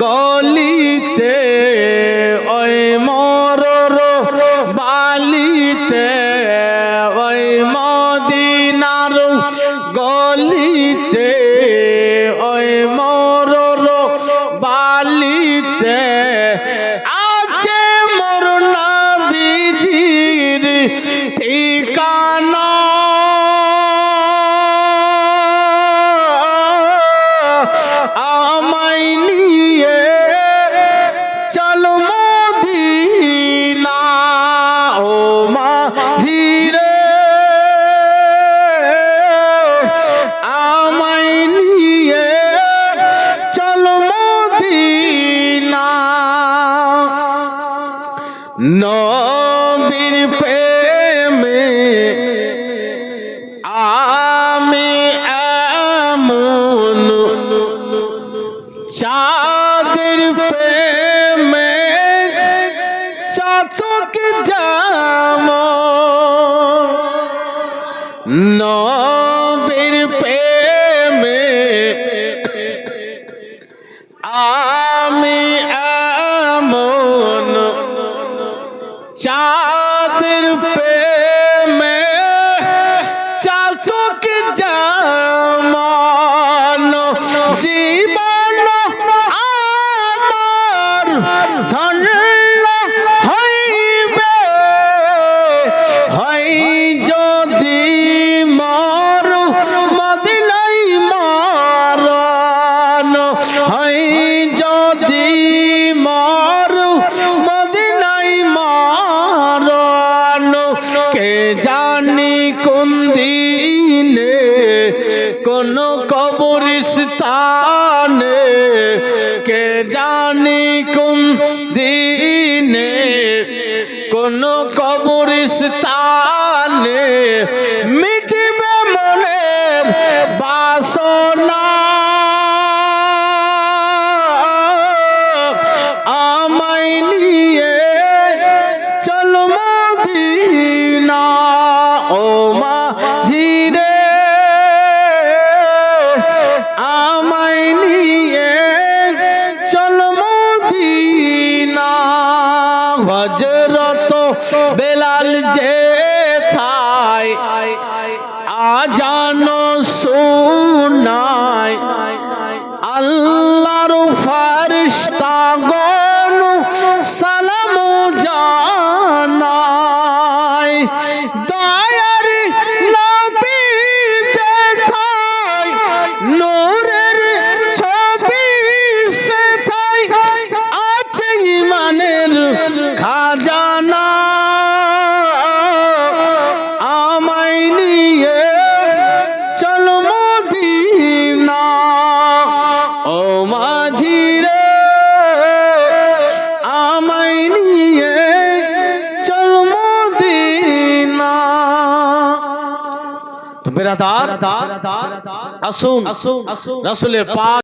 গলিতে জি চাঁদের পে কোন কবরস্থানে? কে জানি কোন দিনে? কোন কবরস্থানে? মি আমায় নিয়ে চলম দিনা হজরত বেলাল যে থায় আজান সুনায় আল্লাহর ফারিস্তা গো বেরাদার আসুন আসুন। রাসুলের পাক